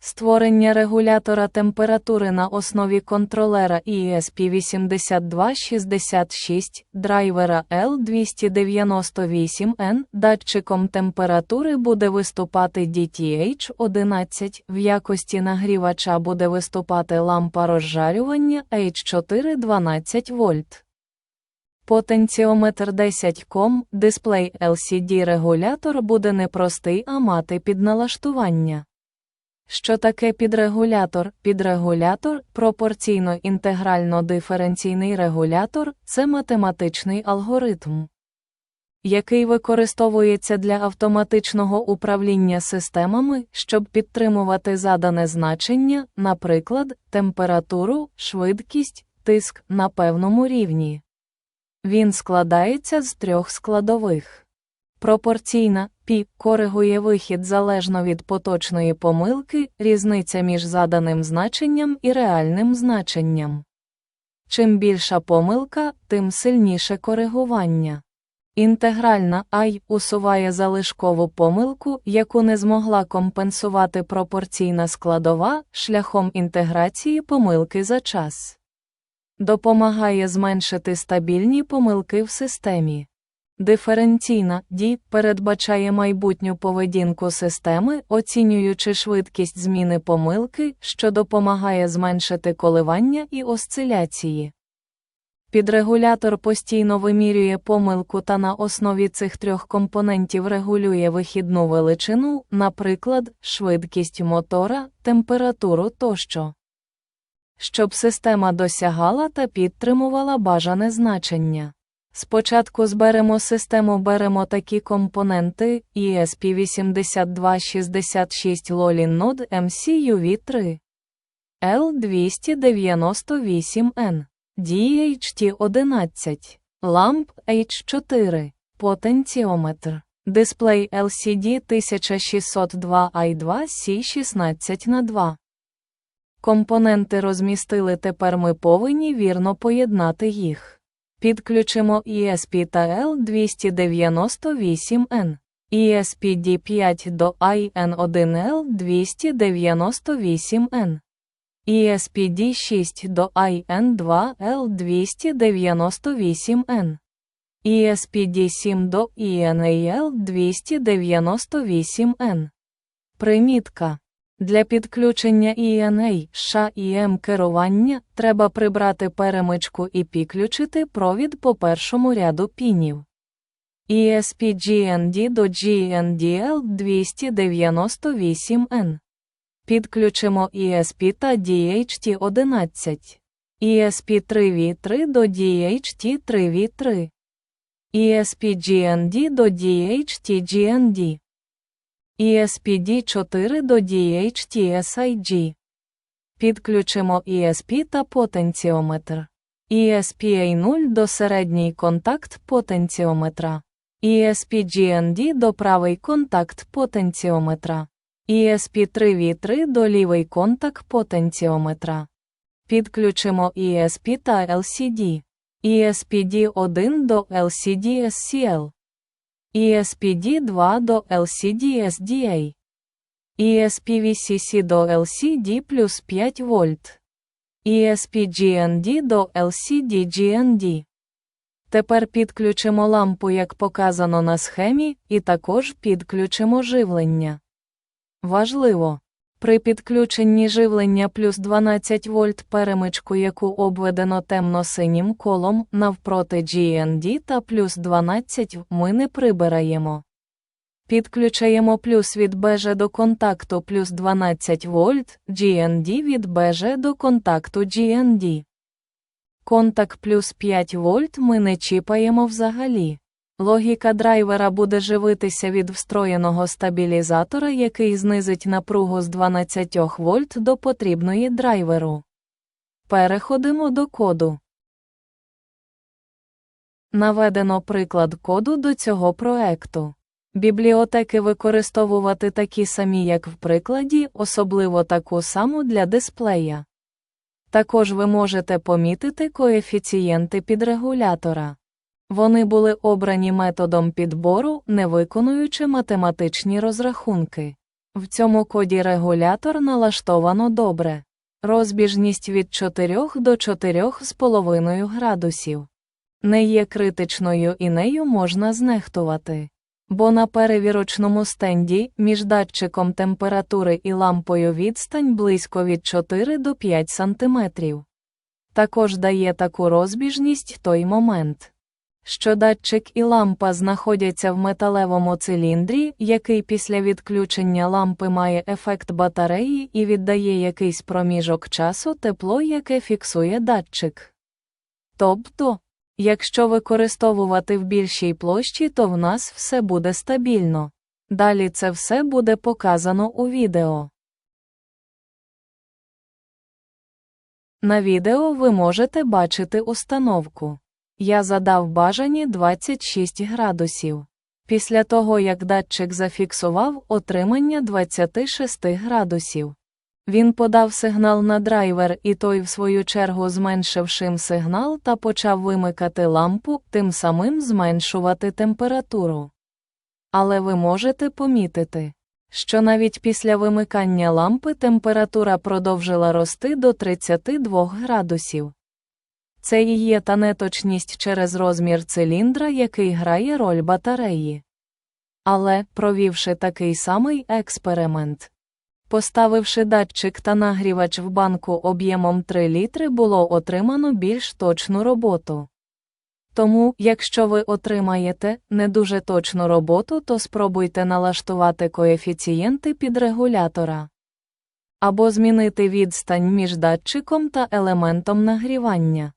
Створення регулятора температури на основі контролера ESP8266, драйвера L298N, датчиком температури буде виступати DTH11, в якості нагрівача буде виступати лампа розжарювання H4 12 вольт. Потенціометр 10 ком, дисплей LCD-регулятор буде не простий, а мати підналаштування. Що таке підрегулятор? Підрегулятор пропорційно інтегрально диференційний регулятор це математичний алгоритм, який використовується для автоматичного управління системами, щоб підтримувати задане значення, наприклад, температуру, швидкість, тиск на певному рівні. Він складається з трьох складових. Пропорційна пі коригує вихід залежно від поточної помилки, різниця між заданим значенням і реальним значенням. Чим більша помилка, тим сильніше коригування. Інтегральна I усуває залишкову помилку, яку не змогла компенсувати пропорційна складова шляхом інтеграції помилки за час. Допомагає зменшити стабільні помилки в системі. Диференційна D передбачає майбутню поведінку системи, оцінюючи швидкість зміни помилки, що допомагає зменшити коливання і осциляції. Підрегулятор постійно вимірює помилку та на основі цих трьох компонентів регулює вихідну величину, наприклад, швидкість мотора, температуру тощо. Щоб система досягала та підтримувала бажане значення. Спочатку зберемо систему беремо такі компоненти ESP8266 Lolin Node MCUV3 L298N DHT11 lamp H4 Потенціометр Дисплей LCD 1602 i2 C16 на 2 Компоненти розмістили тепер ми повинні вірно поєднати їх. Підключимо ESP та L298N. ESP-D5 до IN1L298N. ESP-D6 до IN2L298N. ESP-D7 до INAL298N. Примітка. Для підключення ENA США і М керування треба прибрати перемичку і підключити провід по першому ряду пінів. ESP-GND до GNDL 298N. Підключимо ESP та DHT11. ESP3V3 до DHT3V3. ESP-GND до DHT-GND. ESPD4 до DHT-SIG. Підключимо ESP та потенціометр. ESPA0 до середній контакт потенціометра. ESP-GND до правий контакт потенціометра. ESP3V3 до лівий контакт потенціометра. Підключимо ESP та LCD. ESPD1 до LCD-SCL. ESPD2 до LCD-SDA. ESPVCC до LCD плюс 5 вольт. ESP-GND до LCD-GND. Тепер підключимо лампу, як показано на схемі, і також підключимо живлення. Важливо. При підключенні живлення плюс 12 вольт перемичку, яку обведено темно-синім колом навпроти GND та плюс 12 ми не прибираємо. Підключаємо плюс від бежа до контакту плюс 12 вольт, GND від бежа до контакту GND. Контакт плюс 5 вольт ми не чіпаємо взагалі. Логіка драйвера буде живитися від встроєного стабілізатора, який знизить напругу з 12 вольт до потрібної драйверу. Переходимо до коду. Наведено приклад коду до цього проекту. Бібліотеки використовувати такі самі, як в прикладі, особливо таку саму для дисплея. Також ви можете помітити коефіцієнти підрегулятора. Вони були обрані методом підбору, не виконуючи математичні розрахунки. В цьому коді регулятор налаштовано добре. Розбіжність від 4 до 4,5 градусів. Не є критичною і нею можна знехтувати. Бо на перевірочному стенді між датчиком температури і лампою відстань близько від 4 до 5 см. Також дає таку розбіжність той момент, що датчик і лампа знаходяться в металевому циліндрі, який після відключення лампи має ефект батареї і віддає якийсь проміжок часу тепло, яке фіксує датчик. Тобто, якщо використовувати в більшій площі, то в нас все буде стабільно. Далі це все буде показано у відео. На відео ви можете бачити установку. Я задав бажані 26 градусів. Після того, як датчик зафіксував отримання 26 градусів. Він подав сигнал на драйвер і той, в свою чергу, зменшившим сигнал та почав вимикати лампу, тим самим зменшувати температуру. Але ви можете помітити, що навіть після вимикання лампи температура продовжила рости до 32 градусів. Це і є та неточність через розмір циліндра, який грає роль батареї. Але, провівши такий самий експеримент, поставивши датчик та нагрівач в банку об'ємом 3 літри, було отримано більш точну роботу. Тому, якщо ви отримаєте не дуже точну роботу, то спробуйте налаштувати коефіцієнти підрегулятора або змінити відстань між датчиком та елементом нагрівання.